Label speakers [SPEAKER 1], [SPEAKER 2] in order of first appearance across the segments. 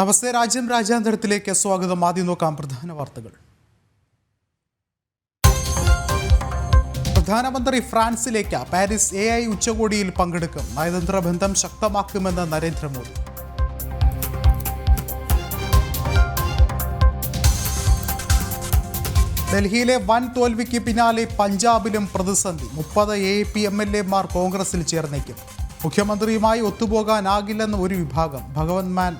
[SPEAKER 1] നമസ്തേ രാജ്യം രാജ്യാന്തരത്തിലേക്ക് സ്വാഗതം. ആദ്യം നോക്കാം പ്രധാന വാർത്തകൾ. പ്രധാനമന്ത്രി ഫ്രാൻസിലേക്ക് പാരീസ് എ ഐ ഉച്ചകോടിയിൽ പങ്കെടുക്കും. നയതന്ത്ര ബന്ധം ശക്തമാക്കുമെന്ന് നരേന്ദ്രമോദി. ഡൽഹിയിലെ വൻ തോൽവിക്ക് പിന്നാലെ പഞ്ചാബിലും പ്രതിസന്ധി. മുപ്പത് എ പി എം എൽ എമാർ കോൺഗ്രസിൽ ചേർന്നേക്കും. മുഖ്യമന്ത്രിയുമായി ഒത്തുപോകാനാകില്ലെന്ന് ഒരു വിഭാഗം. ഭഗവത് മാൻ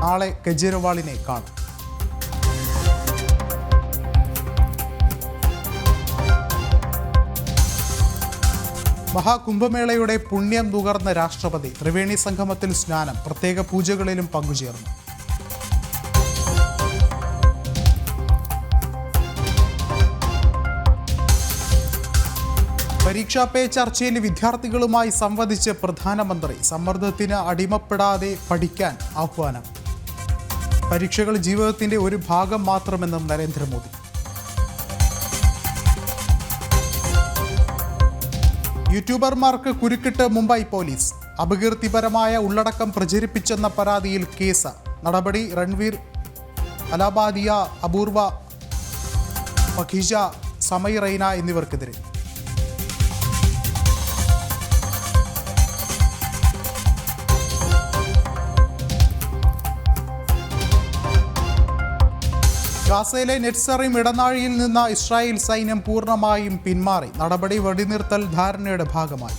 [SPEAKER 1] നാളെ കെജ്രിവാളിനെ കാണും. മഹാകുംഭമേളയുടെ പുണ്യം നുകർന്ന രാഷ്ട്രപതി ത്രിവേണി സംഗമത്തിൽ സ്നാനം പ്രത്യേക പൂജകളിലും പങ്കുചേർന്നു. പരീക്ഷാ പേ ചർച്ചയിൽ വിദ്യാർത്ഥികളുമായി സംവദിച്ച് പ്രധാനമന്ത്രി സമ്മർദ്ദത്തിന് അടിമപ്പെടാതെ പഠിക്കാൻ ആഹ്വാനം. പരീക്ഷകൾ ജീവിതത്തിന്റെ ഒരു ഭാഗം മാത്രമെന്നും നരേന്ദ്രമോദി. യൂട്യൂബർമാർക്ക് കുരുക്കിട്ട് മുംബൈ പോലീസ്. അപകീർത്തിപരമായ ഉള്ളടക്കം പ്രചരിപ്പിച്ചെന്ന പരാതിയിൽ കേസ്. നടപടി രൺവീർ അലാബാദിയ അപൂർവ മഖീജ സമയ് റൈന എന്നിവർക്കെതിരെ. ഗാസയിലെ നെറ്റ്സറിം ഇടനാഴിയിൽ നിന്ന് ഇസ്രായേൽ സൈന്യം പൂർണമായും പിന്മാറി. നടപടി വെടിനിർത്തൽ ധാരണയുടെ ഭാഗമായി.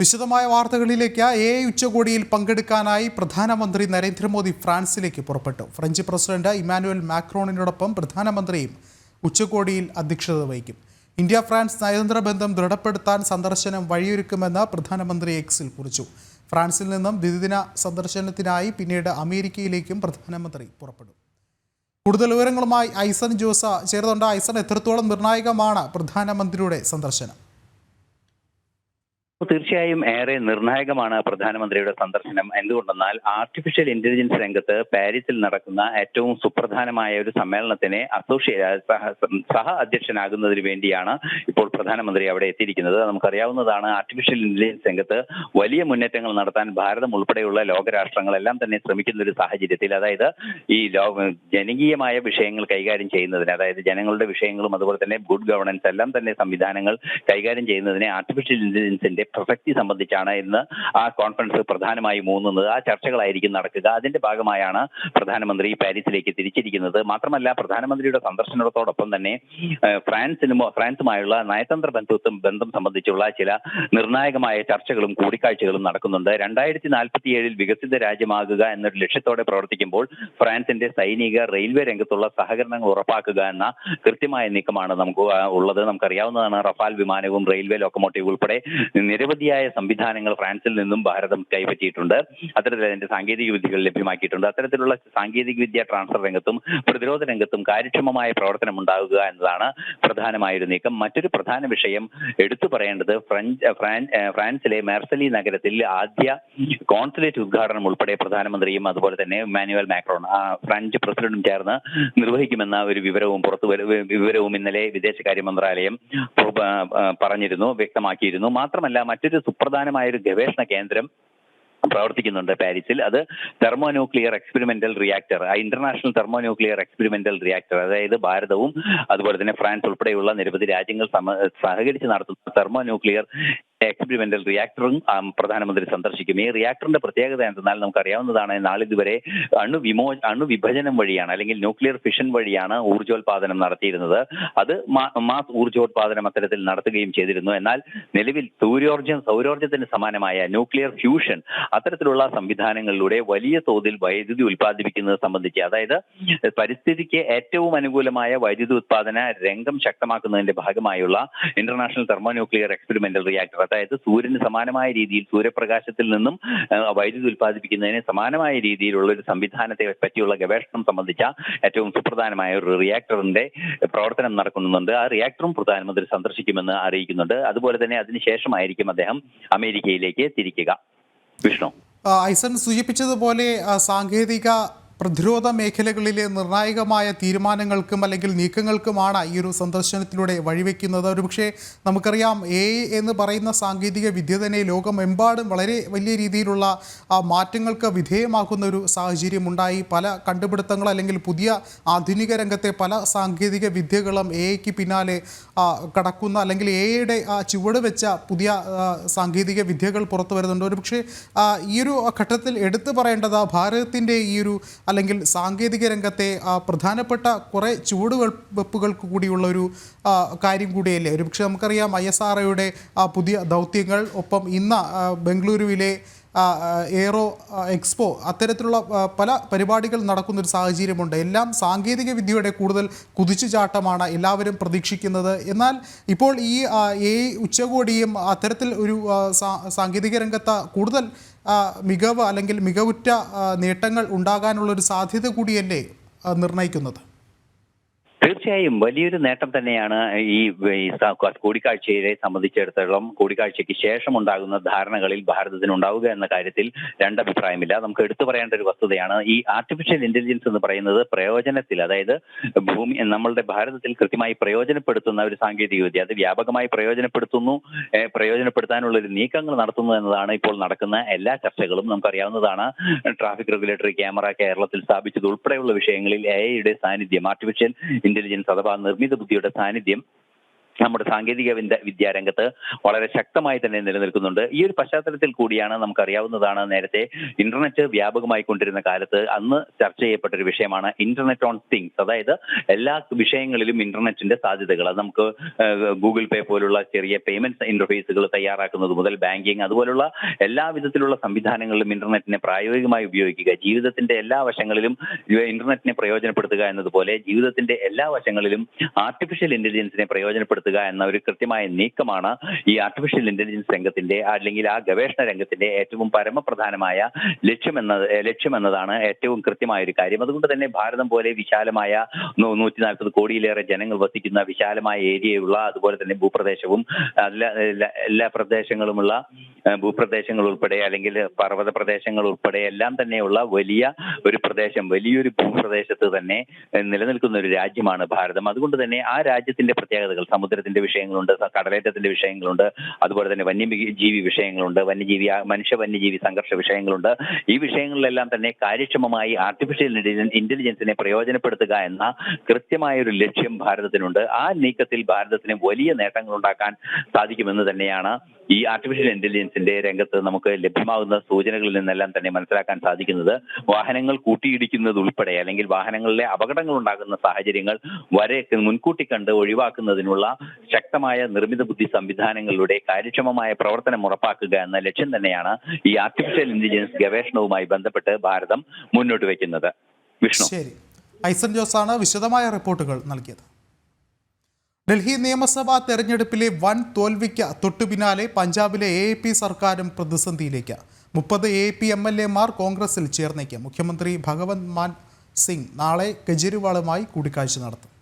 [SPEAKER 1] വിശദമായ വാർത്തകളിലേക്ക് എ ഉച്ചകോടിയിൽ പങ്കെടുക്കാനായി പ്രധാനമന്ത്രി നരേന്ദ്രമോദി ഫ്രാൻസിലേക്ക് പുറപ്പെട്ടു. ഫ്രഞ്ച് പ്രസിഡന്റ് ഇമാനുവൽ മാക്രോണിനോടൊപ്പം പ്രധാനമന്ത്രിയും ഉച്ചകോടിയിൽ അധ്യക്ഷത വഹിക്കും. ഇന്ത്യ ഫ്രാൻസ് നയതന്ത്ര ബന്ധം ദൃഢപ്പെടുത്താൻ സന്ദർശനം വഴിയൊരുക്കുമെന്ന് പ്രധാനമന്ത്രി എക്സിൽ കുറിച്ചു. ഫ്രാൻസിൽ നിന്നും ദ്വിദിന സന്ദർശനത്തിനായി പിന്നീട് അമേരിക്കയിലേക്കും പ്രധാനമന്ത്രി പുറപ്പെടും. കൂടുതൽ വിവരങ്ങളുമായി ഐസൺ ജോസ ചേർന്നുണ്ട് ഐസൺ എത്രത്തോളം നിർണായകമാണ് പ്രധാനമന്ത്രിയുടെ സന്ദർശനം?
[SPEAKER 2] തീർച്ചയായും ഏറെ നിർണായകമാണ് പ്രധാനമന്ത്രിയുടെ സന്ദർശനം. എന്തുകൊണ്ടെന്നാൽ ആർട്ടിഫിഷ്യൽ ഇന്റലിജൻസ് രംഗത്ത് പാരീസിൽ നടക്കുന്ന ഏറ്റവും സുപ്രധാനമായ ഒരു സമ്മേളനത്തിന് അസോസിയേറ്റ് സഹ അധ്യക്ഷനാകുന്നതിന് വേണ്ടിയാണ് ഇപ്പോൾ പ്രധാനമന്ത്രി അവിടെ എത്തിയിരിക്കുന്നത്. നമുക്കറിയാവുന്നതാണ് ആർട്ടിഫിഷ്യൽ ഇന്റലിജൻസ് രംഗത്ത് വലിയ മുന്നേറ്റങ്ങൾ നടത്താൻ ഭാരതം ഉൾപ്പെടെയുള്ള ലോകരാഷ്ട്രങ്ങളെല്ലാം തന്നെ ശ്രമിക്കുന്ന ഒരു സാഹചര്യത്തിൽ അതായത് ഈ ജനകീയമായ വിഷയങ്ങൾ കൈകാര്യം ചെയ്യുന്നതിന് അതായത് ജനങ്ങളുടെ വിഷയങ്ങളും അതുപോലെ തന്നെ ഗുഡ് ഗവർണൻസ് എല്ലാം തന്നെ സംവിധാനങ്ങൾ കൈകാര്യം ചെയ്യുന്നതിന് ആർട്ടിഫിഷ്യൽ ഇന്റലിജൻസിന്റെ പ്രസക്തി സംബന്ധിച്ചാണ് ഇന്ന് ആ കോൺഫറൻസ് പ്രധാനമായും മൂന്നുന്നത് ആ ചർച്ചകളായിരിക്കും നടക്കുക. അതിന്റെ ഭാഗമായാണ് പ്രധാനമന്ത്രി പാരീസിലേക്ക് തിരിച്ചിരിക്കുന്നത്. മാത്രമല്ല പ്രധാനമന്ത്രിയുടെ സന്ദർശനത്തോടൊപ്പം തന്നെ ഫ്രാൻസിനും ഫ്രാൻസുമായുള്ള നയതന്ത്ര ബന്ധുത്വം ബന്ധം സംബന്ധിച്ചുള്ള ചില നിർണായകമായ ചർച്ചകളും കൂടിക്കാഴ്ചകളും നടക്കുന്നുണ്ട്. രണ്ടായിരത്തി നാൽപ്പത്തിയേഴിൽ വികസിത രാജ്യമാകുക എന്നൊരു ലക്ഷ്യത്തോടെ പ്രവർത്തിക്കുമ്പോൾ ഫ്രാൻസിന്റെ സൈനിക റെയിൽവേ രംഗത്തുള്ള സഹകരണങ്ങൾ ഉറപ്പാക്കുക എന്ന കൃത്യമായ നീക്കമാണ് നമുക്ക് ഉള്ളത്. നമുക്കറിയാവുന്നതാണ് റഫാൽ വിമാനവും റെയിൽവേ ലോക്കോമോട്ടീവ് ഉൾപ്പെടെ നിരവധിയായ സംവിധാനങ്ങൾ ഫ്രാൻസിൽ നിന്നും ഭാരതം കൈപ്പറ്റിയിട്ടുണ്ട്. അത്തരത്തിൽ അതിന്റെ സാങ്കേതിക വിദ്യകൾ ലഭ്യമാക്കിയിട്ടുണ്ട്. അത്തരത്തിലുള്ള സാങ്കേതിക വിദ്യ ട്രാൻസ്ഫർ രംഗത്തും പ്രതിരോധ രംഗത്തും കാര്യക്ഷമമായ പ്രവർത്തനം ഉണ്ടാകുക എന്നതാണ് പ്രധാനമായൊരു നീക്കം. മറ്റൊരു പ്രധാന വിഷയം എടുത്തു പറയേണ്ടത് ഫ്രഞ്ച് ഫ്രാൻസിലെ മെർസലി നഗരത്തിൽ ആദ്യ കോൺസുലേറ്റ് ഉദ്ഘാടനം ഉൾപ്പെടെ പ്രധാനമന്ത്രിയും അതുപോലെ തന്നെ മാനുവൽ മാക്രോൺ ഫ്രഞ്ച് പ്രസിഡന്റും ചേർന്ന് നിർവഹിക്കുമെന്ന ഒരു വിവരവും പുറത്തു വിവരവും ഇന്നലെ വിദേശകാര്യ മന്ത്രാലയം പറഞ്ഞിരുന്നു വ്യക്തമാക്കിയിരുന്നു. മാത്രമല്ല മറ്റൊരു സുപ്രധാനമായ ഒരു ഗവേഷണ കേന്ദ്രം പ്രവർത്തിക്കുന്നുണ്ട് പാരീസിൽ. അത് തെർമോ ന്യൂക്ലിയർ എക്സ്പെരിമെന്റൽ റിയാക്ടർ ആ international thermo nuclear experimental reactor അതായത് ഭാരതവും അതുപോലെ തന്നെ ഫ്രാൻസ് ഉൾപ്പെടെയുള്ള നിരവധി രാജ്യങ്ങൾ സഹകരിച്ച് നടത്തുന്ന തെർമോ ന്യൂക്ലിയർ എക്സ്പെരിമെന്റൽ റിയാക്ടറും പ്രധാനമന്ത്രി സന്ദർശിക്കും. ഈ റിയാക്ടറിന്റെ പ്രത്യേകത എന്തെന്നാൽ നമുക്കറിയാവുന്നതാണ് നാളിതുവരെ അണുവിമോ അണുവിഭജനം വഴിയാണ് അല്ലെങ്കിൽ ന്യൂക്ലിയർ ഫിഷൻ വഴിയാണ് ഊർജോത്പാദനം നടത്തിയിരുന്നത്. അത് മാസ് ഊർജോത്പാദനം അത്തരത്തിൽ നടത്തുകയും ചെയ്തിരുന്നു. എന്നാൽ നിലവിൽ സൂര്യോർജം സൗരോർജത്തിന് സമാനമായ ന്യൂക്ലിയർ ഫ്യൂഷൻ അത്തരത്തിലുള്ള സംവിധാനങ്ങളിലൂടെ വലിയ തോതിൽ വൈദ്യുതി ഉൽപ്പാദിപ്പിക്കുന്നത് സംബന്ധിച്ച് അതായത് പരിസ്ഥിതിക്ക് ഏറ്റവും അനുകൂലമായ വൈദ്യുതി ഉത്പാദന രംഗം ശക്തമാക്കുന്നതിന്റെ ഭാഗമായുള്ള international thermo nuclear experimental reactor അതായത് സൂര്യന് സമാനമായ രീതിയിൽ സൂര്യപ്രകാശത്തിൽ നിന്നും വൈദ്യുതി ഉൽപ്പാദിപ്പിക്കുന്നതിന് സമാനമായ രീതിയിലുള്ള ഒരു സംവിധാനത്തെ പറ്റിയുള്ള ഗവേഷണം സംബന്ധിച്ച ഏറ്റവും സുപ്രധാനമായ ഒരു റിയാക്ടറിന്റെ പ്രവർത്തനം നടക്കുന്നുണ്ട്. ആ റിയാക്ടറും പ്രധാനമന്ത്രി സന്ദർശിക്കുമെന്ന് അറിയിക്കുന്നുണ്ട്. അതുപോലെ തന്നെ അതിനുശേഷമായിരിക്കും അദ്ദേഹം അമേരിക്കയിലേക്ക് തിരിക്കുക. വിഷ്ണു.
[SPEAKER 1] ഐസൺ സൂചിപ്പിച്ചതുപോലെ സാങ്കേതിക പ്രതിരോധ മേഖലകളിലെ നിർണായകമായ തീരുമാനങ്ങൾക്കും അല്ലെങ്കിൽ നീക്കങ്ങൾക്കുമാണ് ഈ ഒരു സന്ദർശനത്തിലൂടെ വഴിവെക്കുന്നത്. ഒരുപക്ഷെ നമുക്കറിയാം എ എന്ന് പറയുന്ന സാങ്കേതിക വിദ്യ തന്നെ ലോകമെമ്പാടും വളരെ വലിയ രീതിയിലുള്ള മാറ്റങ്ങൾക്ക് വിധേയമാക്കുന്ന ഒരു സാഹചര്യം ഉണ്ടായി പല കണ്ടുപിടുത്തങ്ങൾ അല്ലെങ്കിൽ പുതിയ ആധുനിക രംഗത്തെ പല സാങ്കേതിക വിദ്യകളും എ ഐക്ക് പിന്നാലെ കടക്കുന്ന അല്ലെങ്കിൽ എ ഐയുടെ ചുവട് വെച്ച പുതിയ സാങ്കേതിക വിദ്യകൾ പുറത്തു വരുന്നുണ്ട്. ഒരുപക്ഷെ ഈ ഒരു ഘട്ടത്തിൽ എടുത്തു പറയേണ്ടത് ഭാരതത്തിന്റെ ഈ ഒരു അല്ലെങ്കിൽ സാങ്കേതിക രംഗത്തെ പ്രധാനപ്പെട്ട കുറേ ചുവടുകൾ വെപ്പുകൾക്ക് കൂടിയുള്ള ഒരു കാര്യം കൂടിയല്ലേ? ഒരുപക്ഷെ നമുക്കറിയാം ഐ എസ് ആർ ഒയുടെ പുതിയ ദൗത്യങ്ങൾ ഒപ്പം ഇന്ന് ബംഗളൂരുവിലെ എയ്റോ എക്സ്പോ അത്തരത്തിലുള്ള പല പരിപാടികൾ നടക്കുന്നൊരു സാഹചര്യമുണ്ട്. എല്ലാം സാങ്കേതിക വിദ്യയുടെ കൂടുതൽ കുതിച്ചുചാട്ടമാണ് എല്ലാവരും പ്രതീക്ഷിക്കുന്നത്. എന്നാൽ ഇപ്പോൾ ഈ എ ഉച്ചകോടിയും അത്തരത്തിൽ ഒരു സാങ്കേതിക രംഗത്ത് കൂടുതൽ മികവ് അല്ലെങ്കിൽ മികവുറ്റ നേട്ടങ്ങൾ ഉണ്ടാകാനുള്ളൊരു സാധ്യത കൂടിയല്ലേ നിർണയിക്കുന്നത്?
[SPEAKER 2] തീർച്ചയായും വലിയൊരു നേട്ടം തന്നെയാണ് ഈ കൂടിക്കാഴ്ചയെ സംബന്ധിച്ചിടത്തോളം കൂടിക്കാഴ്ചയ്ക്ക് ശേഷം ഉണ്ടാകുന്ന ധാരണകളിൽ ഭാരതത്തിന് ഉണ്ടാവുക എന്ന കാര്യത്തിൽ രണ്ടഭിപ്രായമില്ല. നമുക്ക് എടുത്തു പറയേണ്ട ഒരു വസ്തുതയാണ് ഈ ആർട്ടിഫിഷ്യൽ ഇന്റലിജൻസ് എന്ന് പറയുന്നത് പ്രയോജനത്തിൽ അതായത് ഭൂമി നമ്മളുടെ ഭാരതത്തിൽ കൃത്യമായി പ്രയോജനപ്പെടുത്തുന്ന ഒരു സാങ്കേതിക വിദ്യ. അത് വ്യാപകമായി പ്രയോജനപ്പെടുത്തുന്നു പ്രയോജനപ്പെടുത്താനുള്ള ഒരു നീക്കങ്ങൾ നടത്തുന്നു എന്നതാണ് ഇപ്പോൾ നടക്കുന്ന എല്ലാ ചർച്ചകളും. നമുക്കറിയാവുന്നതാണ് ട്രാഫിക് റെഗുലേറ്ററി ക്യാമറ കേരളത്തിൽ സ്ഥാപിച്ചത് ഉൾപ്പെടെയുള്ള വിഷയങ്ങളിൽ എ ഐയുടെ സാന്നിധ്യം ആർട്ടിഫിഷ്യൽ ഇന്റലിജൻസ് അഥവാ നിർമ്മിത ബുദ്ധിയുടെ സാന്നിധ്യം നമ്മുടെ സാങ്കേതിക വിദ്യ വിദ്യാരംഗത്ത് വളരെ ശക്തമായി തന്നെ നിലനിൽക്കുന്നുണ്ട്. ഈ ഒരു പശ്ചാത്തലത്തിൽ കൂടിയാണ് നമുക്കറിയാവുന്നതാണ് നേരത്തെ ഇന്റർനെറ്റ് വ്യാപകമായി കൊണ്ടിരുന്ന കാലത്ത് അന്ന് ചർച്ച ചെയ്യപ്പെട്ട ഒരു വിഷയമാണ് ഇന്റർനെറ്റ് ഓൺ തിങ്സ് അതായത് എല്ലാ വിഷയങ്ങളിലും ഇന്റർനെറ്റിന്റെ സാധ്യതകൾ. അത് നമുക്ക് ഗൂഗിൾ പേ പോലുള്ള ചെറിയ പേയ്മെന്റ് ഇന്റർഫേസുകൾ തയ്യാറാക്കുന്നത് മുതൽ ബാങ്കിങ് അതുപോലുള്ള എല്ലാ വിധത്തിലുള്ള സംവിധാനങ്ങളിലും ഇന്റർനെറ്റിനെ പ്രായോഗികമായി ഉപയോഗിക്കുക. ജീവിതത്തിന്റെ എല്ലാ വശങ്ങളിലും ഇന്റർനെറ്റിനെ പ്രയോജനപ്പെടുത്തുക എന്നതുപോലെ ജീവിതത്തിന്റെ എല്ലാ വശങ്ങളിലും ആർട്ടിഫിഷ്യൽ ഇന്റലിജൻസിനെ പ്രയോജനപ്പെടുത്തുക എന്ന ഒരു കൃത്യമായ നീക്കമാണ് ഈ ആർട്ടിഫിഷ്യൽ ഇന്റലിജൻസ് രംഗത്തിന്റെ അല്ലെങ്കിൽ ആ ഗവേഷണ രംഗത്തിന്റെ ഏറ്റവും പരമപ്രധാനമായ ലക്ഷ്യമെന്ന ലക്ഷ്യമെന്നതാണ് ഏറ്റവും കൃത്യമായ ഒരു കാര്യം. അതുകൊണ്ട് തന്നെ ഭാരതം പോലെ വിശാലമായ നൂറ്റി നാൽപ്പത് കോടിയിലേറെ ജനങ്ങൾ വസിക്കുന്ന വിശാലമായ ഏരിയയുള്ള അതുപോലെ തന്നെ ഭൂപ്രദേശവും എല്ലാ പ്രദേശങ്ങളുമുള്ള ഭൂപ്രദേശങ്ങൾ ഉൾപ്പെടെ അല്ലെങ്കിൽ പർവത പ്രദേശങ്ങൾ ഉൾപ്പെടെ എല്ലാം തന്നെയുള്ള വലിയ ഒരു പ്രദേശം വലിയൊരു ഭൂപ്രദേശത്ത് തന്നെ നിലനിൽക്കുന്ന ഒരു രാജ്യമാണ് ഭാരതം. അതുകൊണ്ട് തന്നെ ആ രാജ്യത്തിന്റെ പ്രത്യേകതകൾ സമുദ്രത്തിന്റെ വിഷയങ്ങളുണ്ട് കടലേറ്റത്തിന്റെ വിഷയങ്ങളുണ്ട് അതുപോലെ തന്നെ വന്യജീവി വിഷയങ്ങളുണ്ട് വന്യജീവി മനുഷ്യ വന്യജീവി സംഘർഷ വിഷയങ്ങളുണ്ട്. ഈ വിഷയങ്ങളിലെല്ലാം തന്നെ കാര്യക്ഷമമായി ആർട്ടിഫിഷ്യൽ ഇന്റലിജൻസിനെ പ്രയോജനപ്പെടുത്തുക എന്ന കൃത്യമായ ഒരു ലക്ഷ്യം ഭാരതത്തിനുണ്ട്. ആ നീക്കത്തിൽ ഭാരതത്തിന് വലിയ നേട്ടങ്ങൾ ഉണ്ടാക്കാൻ സാധിക്കുമെന്ന് തന്നെയാണ് ഈ ആർട്ടിഫിഷ്യൽ ഇന്റലിജൻസിന്റെ രംഗത്ത് നമുക്ക് ലഭ്യമാകുന്ന സൂചനകളിൽ നിന്നെല്ലാം തന്നെ മനസ്സിലാക്കാൻ സാധിക്കുന്നത്. വാഹനങ്ങൾ കൂട്ടിയിടിക്കുന്നത് ഉൾപ്പെടെ അല്ലെങ്കിൽ വാഹനങ്ങളിലെ അപകടങ്ങൾ ഉണ്ടാകുന്ന സാഹചര്യങ്ങൾ വരെ മുൻകൂട്ടി കണ്ട് ഒഴിവാക്കുന്നതിനുള്ള ശക്തമായ നിർമ്മിത ബുദ്ധി സംവിധാനങ്ങളുടെ കാര്യക്ഷമമായ പ്രവർത്തനം ഉറപ്പാക്കുക എന്ന ലക്ഷ്യം തന്നെയാണ് ഈ ആർട്ടിഫിഷ്യൽ ഇന്റലിജൻസ് ഗവേഷണവുമായി ബന്ധപ്പെട്ട് ഭാരതം മുന്നോട്ട് വയ്ക്കുന്നത്. വിഷ്ണു.
[SPEAKER 1] ശരി. ഐസൻ വിശദമായ റിപ്പോർട്ടുകൾ നൽകിയത്. ഡൽഹി നിയമസഭാ തെരഞ്ഞെടുപ്പിലെ വൻ തോൽവിക്ക് തൊട്ടുപിന്നാലെ പഞ്ചാബിലെ എ പി സർക്കാരും പ്രതിസന്ധിയിലേക്ക്. മുപ്പത് എ പി എം എൽ എമാർ കോൺഗ്രസിൽ ചേർന്നേക്കും. മുഖ്യമന്ത്രി ഭഗവന്ത് മാൻ സിംഗ് നാളെ കെജ്രിവാളുമായി കൂടിക്കാഴ്ച നടത്തും.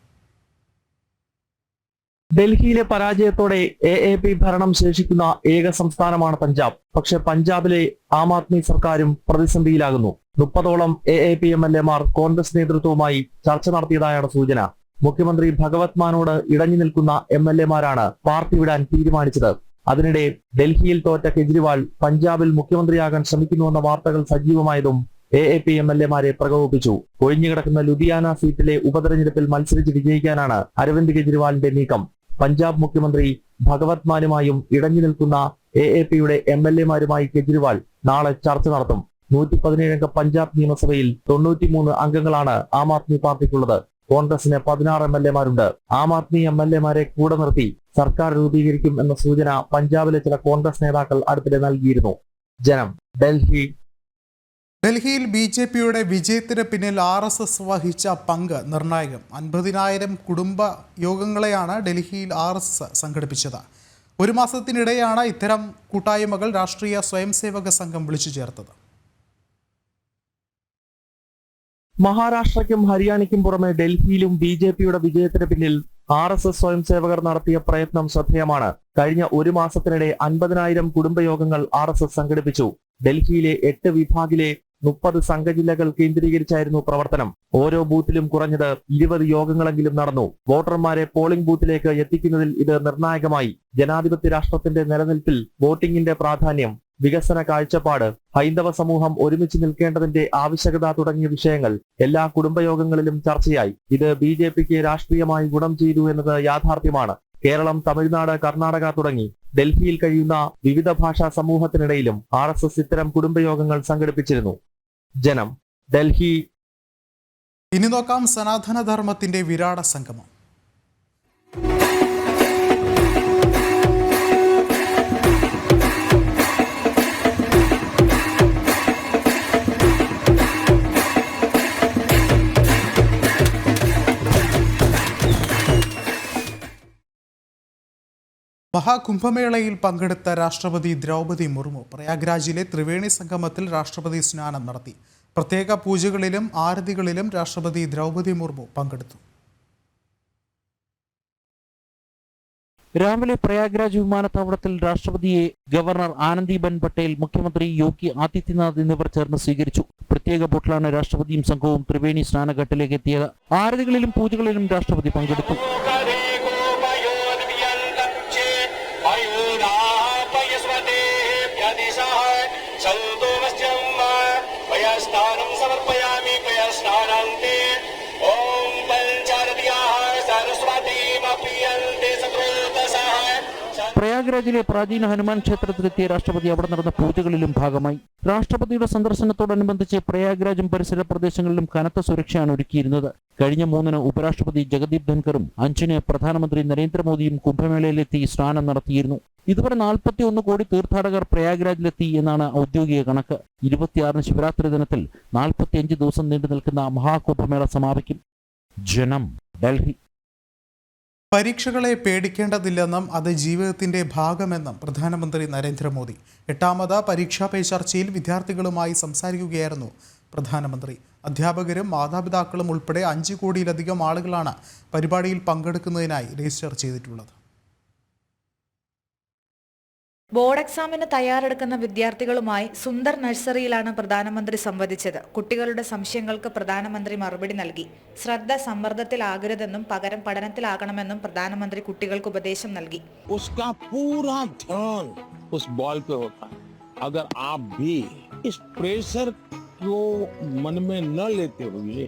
[SPEAKER 3] ഡൽഹിയിലെ പരാജയത്തോടെ എ എ പി ഭരണം ശേഷിക്കുന്ന ഏക സംസ്ഥാനമാണ് പഞ്ചാബ്. പക്ഷെ പഞ്ചാബിലെ ആം ആദ്മി സർക്കാരും പ്രതിസന്ധിയിലാകുന്നു. മുപ്പതോളം A A P M L എമാർ കോൺഗ്രസ് നേതൃത്വവുമായി ചർച്ച നടത്തിയതായാണ് സൂചന. മുഖ്യമന്ത്രി ഭഗവത് മാനോട് ഇടഞ്ഞു നിൽക്കുന്ന എം എൽ എമാരാണ് പാർട്ടി വിടാൻ തീരുമാനിച്ചത്. അതിനിടെ ഡൽഹിയിൽ തോറ്റ കെജ്രിവാൾ പഞ്ചാബിൽ മുഖ്യമന്ത്രിയാകാൻ ശ്രമിക്കുന്നുവെന്ന വാർത്തകൾ സജീവമായതും A A P M L എമാരെ പ്രകോപിപ്പിച്ചു. ഒഴിഞ്ഞുകിടക്കുന്ന ലുധിയാന സീറ്റിലെ ഉപതെരഞ്ഞെടുപ്പിൽ മത്സരിച്ച് വിജയിക്കാനാണ് അരവിന്ദ് കെജ്രിവാളിന്റെ നീക്കം. പഞ്ചാബ് മുഖ്യമന്ത്രി ഭഗവത് മാനുമായും ഇടഞ്ഞു നിൽക്കുന്ന എ എ പിയുടെ എം എൽ എമാരുമായി കെജ്രിവാൾ നാളെ ചർച്ച നടത്തും. നൂറ്റി പതിനേഴംഗ പഞ്ചാബ് നിയമസഭയിൽ തൊണ്ണൂറ്റിമൂന്ന് അംഗങ്ങളാണ് ആം ആദ്മി പാർട്ടിക്കുള്ളത്. കോൺഗ്രസിന് പതിനാറ് എം എൽ എമാരുണ്ട്. ആം ആദ്മി എം എൽ എമാരെ കൂടെ നിർത്തി സർക്കാർ രൂപീകരിക്കും എന്ന സൂചന പഞ്ചാബിലെ ചില കോൺഗ്രസ് നേതാക്കൾ അടുത്തിടെ നൽകിയിരുന്നു. ജനം ഡൽഹി
[SPEAKER 1] ഡൽഹിയിൽ ബി ജെ പിയുടെ വിജയത്തിന് പിന്നിൽ ആർ എസ് എസ് വഹിച്ച പങ്ക് നിർണായകം. അൻപതിനായിരം കുടുംബ യോഗങ്ങളെയാണ് ഡൽഹിയിൽ ആർ എസ് എസ് സംഘടിപ്പിച്ചത്. ഒരു മാസത്തിനിടെയാണ് ഇത്തരം കൂട്ടായ്മകൾ രാഷ്ട്രീയ സ്വയംസേവക സംഘം വിളിച്ചു ചേർത്തത്.
[SPEAKER 3] മഹാരാഷ്ട്രയ്ക്കും ഹരിയാനയ്ക്കും പുറമെ ഡൽഹിയിലും ബി ജെ പിയുടെ വിജയത്തിന് പിന്നിൽ ആർ എസ് എസ് സ്വയംസേവകർ നടത്തിയ പ്രയത്നം ശ്രദ്ധേയമാണ്. കഴിഞ്ഞ ഒരു മാസത്തിനിടെ അൻപതിനായിരം കുടുംബയോഗങ്ങൾ ആർ എസ് എസ് സംഘടിപ്പിച്ചു. ഡൽഹിയിലെ എട്ട് വിഭാഗിലെ മുപ്പത് സംഘജില്ലകൾ കേന്ദ്രീകരിച്ചായിരുന്നു പ്രവർത്തനം. ഓരോ ബൂത്തിലും കുറഞ്ഞത് ഇരുപത് യോഗങ്ങളെങ്കിലും നടന്നു. വോട്ടർമാരെ പോളിംഗ് ബൂത്തിലേക്ക് എത്തിക്കുന്നതിൽ ഇത് നിർണായകമായി. ജനാധിപത്യ രാഷ്ട്രത്തിന്റെ നിലനിൽപ്പിൽ വോട്ടിംഗിന്റെ പ്രാധാന്യം വികസന കാഴ്ചപ്പാട് ഹൈന്ദവ സമൂഹം ഒരുമിച്ച് നിൽക്കേണ്ടതിന്റെ ആവശ്യകത തുടങ്ങിയ വിഷയങ്ങൾ എല്ലാ കുടുംബയോഗങ്ങളിലും ചർച്ചയായി. ഇത് ബി ജെ പിക്ക് രാഷ്ട്രീയമായി ഗുണം ചെയ്തു എന്നത് യാഥാർത്ഥ്യമാണ്. കേരളം തമിഴ്നാട് കർണാടക തുടങ്ങി ഡൽഹിയിൽ കഴിയുന്ന വിവിധ ഭാഷാ സമൂഹത്തിനിടയിലും ആർ എസ് എസ് ഇത്തരം കുടുംബയോഗങ്ങൾ സംഘടിപ്പിച്ചിരുന്നു. ജനം ഡൽഹി.
[SPEAKER 1] ഇനി നോക്കാം സനാതനധർമ്മത്തിന്റെ വിരാട സംഗമം. മഹാകുംഭമേളയിൽ പങ്കെടുത്ത രാഷ്ട്രപതി ദ്രൗപദി മുർമു പ്രയാഗ്രാജിലെ ത്രിവേണി സംഗമത്തിൽ രാഷ്ട്രപതി സ്നാനം നടത്തി. പ്രത്യേക പൂജകളിലും ആരതികളിലും രാഷ്ട്രപതി ദ്രൗപദി മുർമു പങ്കെടുത്തു.
[SPEAKER 4] രാവിലെ പ്രയാഗ്രാജ് വിമാനത്താവളത്തിൽ രാഷ്ട്രപതിയെ ഗവർണർ ആനന്ദിബെൻ പട്ടേൽ മുഖ്യമന്ത്രി യോഗി ആദിത്യനാഥ് എന്നിവർ ചേർന്ന് സ്വീകരിച്ചു. പ്രത്യേക ബോട്ടിലാണ് രാഷ്ട്രപതിയും സംഘവും ത്രിവേണി സ്നാനഘട്ടിലേക്ക് എത്തിയത്. ആരതികളിലും പൂജകളിലും രാഷ്ട്രപതി പങ്കെടുത്തു. പ്രയാഗ്രാജിലെ പ്രാചീന ഹനുമാൻ ക്ഷേത്രത്തിലെത്തിയ രാഷ്ട്രപതി അവിടെ നടന്ന പൂജകളിലും ഭാഗമായി. രാഷ്ട്രപതിയുടെ സന്ദർശനത്തോടനുബന്ധിച്ച് പ്രയാഗ്രാജും പരിസര പ്രദേശങ്ങളിലും കനത്ത സുരക്ഷയാണ് ഒരുക്കിയിരുന്നത്. കഴിഞ്ഞ മൂന്നിന് ഉപരാഷ്ട്രപതി ജഗദീപ് ധൻകറും അഞ്ചിന് പ്രധാനമന്ത്രി നരേന്ദ്രമോദിയും കുംഭമേളയിലെത്തി സ്നാനം നടത്തിയിരുന്നു. ഇതുവരെ നാൽപ്പത്തി ഒന്ന് കോടി തീർത്ഥാടകർ പ്രയാഗ്രാജിലെത്തി എന്നാണ് ഔദ്യോഗിക കണക്ക്. ഇരുപത്തിയാറിന് ശിവരാത്രി ദിനത്തിൽ നാൽപ്പത്തിയഞ്ച് ദിവസം നീണ്ടു നിൽക്കുന്ന മഹാകുംഭമേള സമാപിക്കും. ജനം ഡൽഹി.
[SPEAKER 1] പരീക്ഷകളെ പേടിക്കേണ്ടതില്ലെന്നും അത് ജീവിതത്തിന്റെ ഭാഗമെന്നും പ്രധാനമന്ത്രി നരേന്ദ്രമോദി. എട്ടാമത് പരീക്ഷാ പേ ചർച്ചയിൽ വിദ്യാർത്ഥികളുമായി സംസാരിക്കുകയായിരുന്നു പ്രധാനമന്ത്രി. അധ്യാപകരും മാതാപിതാക്കളും ഉൾപ്പെടെ അഞ്ച് കോടിയിലധികം ആളുകളാണ് പരിപാടിയിൽ പങ്കെടുക്കുന്നതിനായി രജിസ്റ്റർ ചെയ്തിട്ടുള്ളത്.
[SPEAKER 5] ബോർഡ് എക്സാമിന് തയ്യാറെടുക്കുന്ന വിദ്യാർത്ഥികളുമായി സുന്ദർ നഴ്സറിയിലാണ് പ്രധാനമന്ത്രി സംവദിച്ചത് കുട്ടികളുടെ സംശയങ്ങൾക്ക് പ്രധാനമന്ത്രി മറുപടി നൽകി ശ്രദ്ധ സമ്മർദ്ദത്തിലാകരുതെന്നും പകരം പഠനത്തിലാകണമെന്നും പ്രധാനമന്ത്രി കുട്ടികൾക്ക് ഉപദേശം നൽകി
[SPEAKER 6] उसका पूरा ध्यान उस बॉल पे होता है अगर आप भी इस प्रेशर को मन में न लेते हुए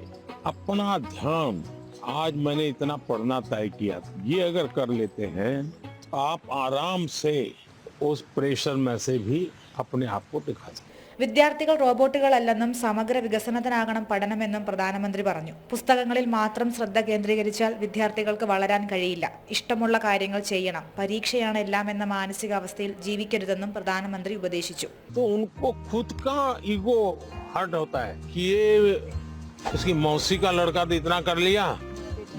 [SPEAKER 6] अपना ध्यान आज मैंने इतना पढ़ना तय किया था ये अगर कर लेते हैं तो आप आराम से उस प्रेशर में से भी अपने आप को दिखा सकते हैं।
[SPEAKER 5] വിദ്യാർത്ഥികൾ റോബോട്ടുകളല്ലെന്നും സമഗ്ര വികസനത്തിനാകണം പഠനമെന്നും പ്രധാനമന്ത്രി പറഞ്ഞു പുസ്തകങ്ങളിൽ മാത്രം ശ്രദ്ധ കേന്ദ്രീകരിച്ചാൽ വിദ്യാർത്ഥികൾക്ക് വളരാൻ കഴിയില്ല ഇഷ്ടമുള്ള കാര്യങ്ങൾ ചെയ്യണം പരീക്ഷയാണ് എല്ലാം എന്ന മാനസികാവസ്ഥയിൽ ജീവിക്കരുതെന്നും പ്രധാനമന്ത്രി ഉപദേശിച്ചു
[SPEAKER 6] तो उनको खुद का ईगो हर्ट होता है कि ये उसकी मौसी का लड़का तो इतना कर लिया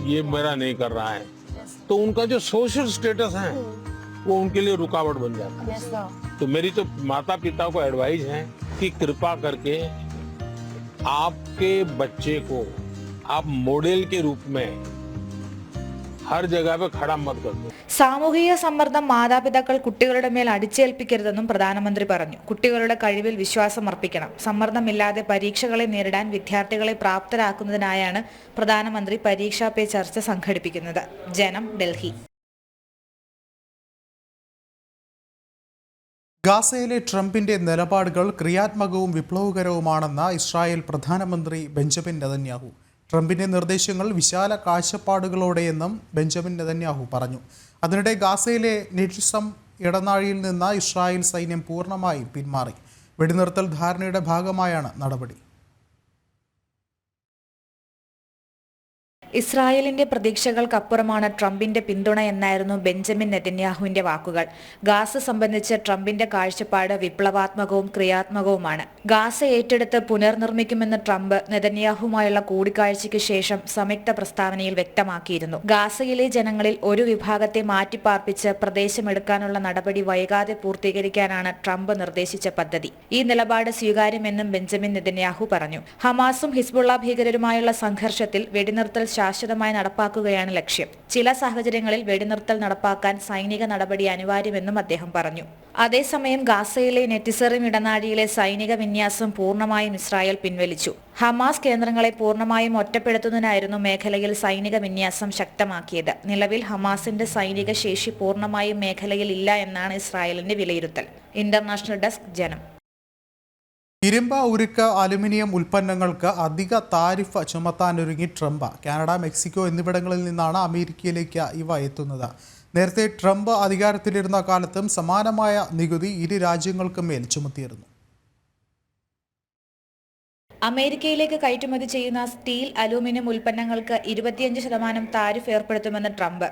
[SPEAKER 6] ये मेरा नहीं कर रहा है तो उनका जो सोशल स्टेटस है वो उनके लिए रुकावट बन जाता है तो मेरी तो माता पिता को एडवाइस है कि कृपा करके आपके बच्चे को आप मॉडल के रूप में हर जगह पे खड़ा मत कर दो
[SPEAKER 5] സാമൂഹിക സമ്മർദ്ദം മാതാപിതാക്കൾ കുട്ടികളുടെ മേൽ അടിച്ചേൽപ്പിക്കരുതെന്നും പ്രധാനമന്ത്രി പറഞ്ഞു കുട്ടികളുടെ കഴിവിൽ വിശ്വാസം അർപ്പിക്കണം സമ്മർദ്ദമില്ലാതെ പരീക്ഷകളെ നേരിടാൻ വിദ്യാർത്ഥികളെ പ്രാപ്തരാക്കുന്നതിനായാണ് പ്രധാനമന്ത്രി പരീക്ഷാ പേ ചർച്ച സംഘടിപ്പിക്കുന്നത് ജനം ഡൽഹി
[SPEAKER 1] ഗാസയിലെ ട്രംപിന്റെ നിലപാടുകൾ ക്രിയാത്മകവും വിപ്ലവകരവുമാണെന്ന ഇസ്രായേൽ പ്രധാനമന്ത്രി ബെഞ്ചമിൻ നെതന്യാഹു. ട്രംപിന്റെ നിർദ്ദേശങ്ങൾ വിശാല കാഴ്ചപ്പാടുകളോടെയെന്നും ബെഞ്ചമിൻ നെതന്യാഹു പറഞ്ഞു. അതിനിടെ ഗാസയിലെ നെറ്റിസം ഇടനാഴിയിൽ നിന്ന് ഇസ്രായേൽ സൈന്യം പൂർണമായും പിന്മാറി. വെടിനിർത്തൽ ധാരണയുടെ ഭാഗമായാണ് നടപടി.
[SPEAKER 5] ഇസ്രായേലിന്റെ പ്രതീക്ഷകൾക്കപ്പുറമാണ് ട്രംപിന്റെ പിന്തുണ എന്നായിരുന്നു ബെഞ്ചമിൻ നെതന്യാഹുവിന്റെ വാക്കുകൾ. ഗാസ സംബന്ധിച്ച് ട്രംപിന്റെ കാഴ്ചപ്പാട് വിപ്ലവാത്മകവും ക്രിയാത്മകവുമാണ്. ഗാസ ഏറ്റെടുത്ത് പുനർനിർമ്മിക്കുമെന്ന് ട്രംപ് നെതന്യാഹുമായുള്ള കൂടിക്കാഴ്ചയ്ക്ക് ശേഷം സംയുക്ത പ്രസ്താവനയിൽ വ്യക്തമാക്കിയിരുന്നു. ഗാസയിലെ ജനങ്ങളിൽ ഒരു വിഭാഗത്തെ മാറ്റിപ്പാർപ്പിച്ച് പ്രദേശമെടുക്കാനുള്ള നടപടി വൈകാതെ പൂർത്തീകരിക്കാനാണ് ട്രംപ് നിർദ്ദേശിച്ച പദ്ധതി. ഈ നിലപാട് സ്വീകാര്യമെന്നും ബെഞ്ചമിൻ നെതന്യാഹു പറഞ്ഞു. ഹമാസും ഹിസ്ബുള്ള ഭീകരരുമായുള്ള സംഘർഷത്തിൽ വെടിനിർത്തൽ ശാശ്വതമായി നടപ്പാക്കുകയാണ് ലക്ഷ്യം. ചില സാഹചര്യങ്ങളിൽ വെടിനിർത്തൽ നടപ്പാക്കാൻ സൈനിക നടപടി അനിവാര്യമെന്നും അദ്ദേഹം പറഞ്ഞു. അതേസമയം ഗാസയിലെ നെറ്റിസറിം ഇടനാഴിയിലെ സൈനിക വിന്യാസം പൂർണമായും ഇസ്രായേൽ പിൻവലിച്ചു. ഹമാസ് കേന്ദ്രങ്ങളെ പൂർണമായും ഒറ്റപ്പെടുത്തുന്നതിനായിരുന്നു മേഖലയിൽ സൈനിക വിന്യാസം ശക്തമാക്കിയത്. നിലവിൽ ഹമാസിന്റെ സൈനിക ശേഷി പൂർണമായും മേഖലയിൽ ഇല്ല എന്നാണ് ഇസ്രായേലിന്റെ വിലയിരുത്തൽ. ഇന്റർനാഷണൽ ഡെസ്ക് ജനം.
[SPEAKER 1] ഇരുമ്പ് ഉരുക്ക് അലുമിനിയം ഉൽപ്പന്നങ്ങൾക്ക് അധിക താരിഫ് ചുമത്താനൊരുങ്ങി ട്രംപ്. കാനഡ മെക്സിക്കോ എന്നിവിടങ്ങളിൽ നിന്നാണ് അമേരിക്കയിലേക്ക് ഇവ എത്തുന്നത്. നേരത്തെ ട്രംപ് അധികാരത്തിലിരുന്ന കാലത്തും സമാനമായ നികുതി ഇരു രാജ്യങ്ങൾക്കും മേൽ ചുമത്തിയിരുന്നു.
[SPEAKER 5] അമേരിക്കയിലേക്ക് കയറ്റുമതി ചെയ്യുന്ന സ്റ്റീൽ അലൂമിനിയം ഉൽപ്പന്നങ്ങൾക്ക് ഇരുപത്തിയഞ്ച് ശതമാനം താരിഫ് ഏർപ്പെടുത്തുമെന്ന് ട്രംപ്.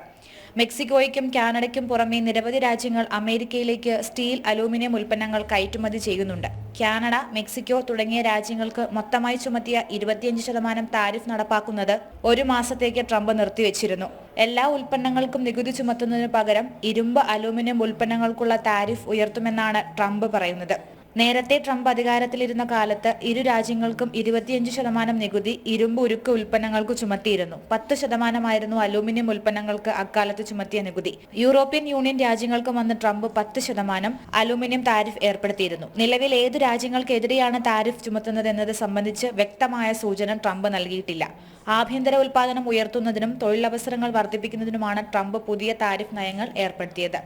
[SPEAKER 5] മെക്സിക്കോയ്ക്കും കാനഡയ്ക്കും പുറമെ നിരവധി രാജ്യങ്ങൾ അമേരിക്കയിലേക്ക് സ്റ്റീൽ അലൂമിനിയം ഉൽപ്പന്നങ്ങൾ കയറ്റുമതി ചെയ്യുന്നുണ്ട്. കാനഡ മെക്സിക്കോ തുടങ്ങിയ രാജ്യങ്ങൾക്ക് മൊത്തമായി ചുമത്തിയ ഇരുപത്തിയഞ്ച് ശതമാനം താരിഫ് നടപ്പാക്കുന്നത് ഒരു മാസത്തേക്ക് ട്രംപ് നിർത്തിവെച്ചിരുന്നു. എല്ലാ ഉൽപ്പന്നങ്ങൾക്കും നികുതി ചുമത്തുന്നതിനു പകരം ഇരുമ്പ് അലൂമിനിയം ഉൽപ്പന്നങ്ങൾക്കുള്ള താരിഫ് ഉയർത്തുമെന്നാണ് ട്രംപ് പറയുന്നത്. നേരത്തെ ട്രംപ് അധികാരത്തിലിരുന്ന കാലത്ത് ഇരു രാജ്യങ്ങൾക്കും ഇരുപത്തിയഞ്ച് ശതമാനം നികുതി ഇരുമ്പ് ഉരുക്ക് ഉൽപ്പന്നങ്ങൾക്ക് ചുമത്തിയിരുന്നു. പത്ത് ശതമാനമായിരുന്നു അലൂമിനിയം ഉൽപ്പന്നങ്ങൾക്ക് അക്കാലത്ത് ചുമത്തിയ നികുതി. യൂറോപ്യൻ യൂണിയൻ രാജ്യങ്ങൾക്ക് വന്ന് ട്രംപ് പത്ത് ശതമാനം അലൂമിനിയം താരിഫ് ഏർപ്പെടുത്തിയിരുന്നു. നിലവിൽ ഏത് രാജ്യങ്ങൾക്കെതിരെയാണ് താരിഫ് ചുമത്തുന്നത് എന്നത് സംബന്ധിച്ച് വ്യക്തമായ സൂചന ട്രംപ് നൽകിയിട്ടില്ല. ആഭ്യന്തര ഉൽപാദനം ഉയർത്തുന്നതിനും തൊഴിലവസരങ്ങൾ വർദ്ധിപ്പിക്കുന്നതിനുമാണ് ട്രംപ് പുതിയ താരിഫ് നയങ്ങൾ ഏർപ്പെടുത്തിയത്.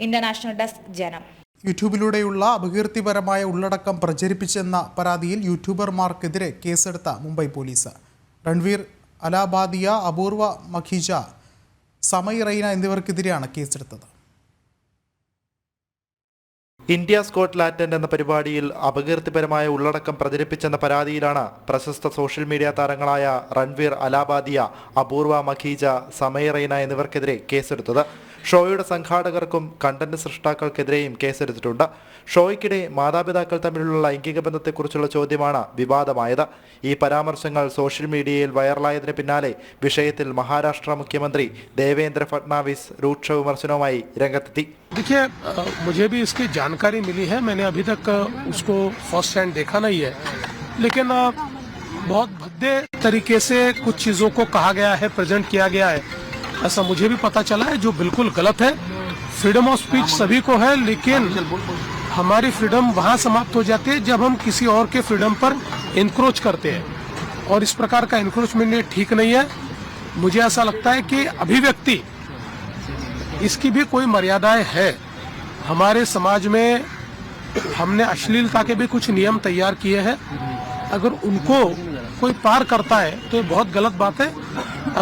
[SPEAKER 5] ഇന്റർനാഷണൽ ഡെസ്ക് ജനം.
[SPEAKER 1] യൂട്യൂബിലൂടെയുള്ള അപകീർത്തിപരമായ ഉള്ളടക്കം പ്രചരിപ്പിച്ചെന്ന പരാതിയിൽ യൂട്യൂബർമാർക്കെതിരെ കേസെടുത്ത മുംബൈ പോലീസ്. രൺവീർ അലാബാദിയ അപൂർവ മഖീജ സമയ് റൈന എന്നിവർക്കെതിരെയാണ് കേസെടുത്തത്.
[SPEAKER 7] ഇന്ത്യ സ്കോട്ട് ലാറ്റന്റ് എന്ന പരിപാടിയിൽ അപകീർത്തിപരമായ ഉള്ളടക്കം പ്രചരിപ്പിച്ചെന്ന പരാതിയിലാണ് പ്രശസ്ത സോഷ്യൽ മീഡിയ താരങ്ങളായ റൺവീർ അലാബാദിയ അപൂർവ മഖീജ സമയ് റൈന എന്നിവർക്കെതിരെ കേസെടുത്തത്. ഷോയുടെ സംഘാടകർക്കും കണ്ടന്റ് സൃഷ്ടാക്കൾക്കെതിരെയും കേസെടുത്തിട്ടുണ്ട് ഷോയ്ക്കിടെ മാതാപിതാക്കൾ തമ്മിലുള്ള ലൈംഗിക ബന്ധത്തെക്കുറിച്ചുള്ള ചോദ്യമാണ് വിവാദമായത് ഈ പരാമർശങ്ങൾ സോഷ്യൽ മീഡിയയിൽ വൈറലായതിന് പിന്നാലെ വിഷയത്തിൽ മഹാരാഷ്ട്ര മുഖ്യമന്ത്രി ദേവേന്ദ്ര ഫട്നാവിസ് രൂക്ഷ വിമർശനവുമായി രംഗത്തെത്തി
[SPEAKER 8] देखिए अ, मुझे भी इसकी जानकारी मिली है मैंने अभी तक अ, उसको फर्स्ट हैंड देखा नहीं है लेकिन अ, बहुत भद्दे तरीके से कुछ चीज़ों को कहा गया है प्रेजेंट किया गया है ऐसा मुझे भी पता चला है, जो बिल्कुल गलत है। फ्रीडम ऑफ़ स्पीच सभी को है, लेकिन हमारी फ्रीडम वहाँ समाप्त हो जाती है जब हम किसी और के फ्रीडम पर इंक्रोच करते हैं। और इस प्रकार का इंक्रोचमेंट ये ठीक नहीं है। मुझे ऐसा लगता है कि अभिव्यक्ति, इसकी भी कोई मर्यादाएँ है। हमारे समाज में हमने अश्लीलता के भी कुछ नियम तैयार किए हैं। अगर उनको कोई पार करता है तो ये बहुत गलत बात है।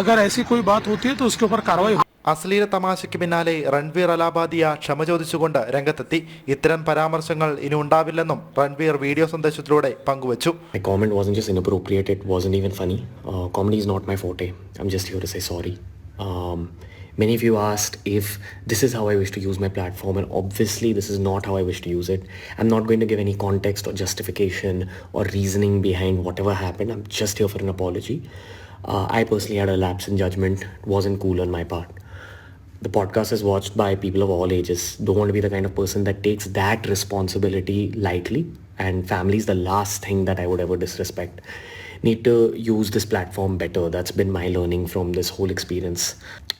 [SPEAKER 8] अगर ऐसी कोई बात होती है तो उसके ऊपर कार्रवाई हो
[SPEAKER 7] അശ്ലീല തമാശയ്ക്ക് പിന്നാലെ രൺവീർ അലാബാദിയ ക്ഷമ ചോദിച്ചുകൊണ്ട് രംഗത്തെത്തി ഇത്തരം പരാമർശങ്ങൾ ഇനി ഉണ്ടാവില്ലെന്നും രൺവീർ വീഡിയോ സന്ദേശത്തിലൂടെ പങ്കുവച്ചു
[SPEAKER 9] My comment wasn't just inappropriate, it wasn't even funny. Uh, comedy is not my forte. I'm just here to say sorry. Um, many of you asked if this is how I wish to use my platform, and obviously, this is not how I wish to use it. I'm not going to give any context or justification or reasoning behind whatever happened. I'm just here for an apology. Uh, I personally had a lapse in judgment. It wasn't cool on my part. The podcast is watched by people of all ages. Don't want to be the kind of person that takes that responsibility lightly. And family is the last thing that I would ever disrespect. Need to use this platform better. That's been my learning from this whole experience.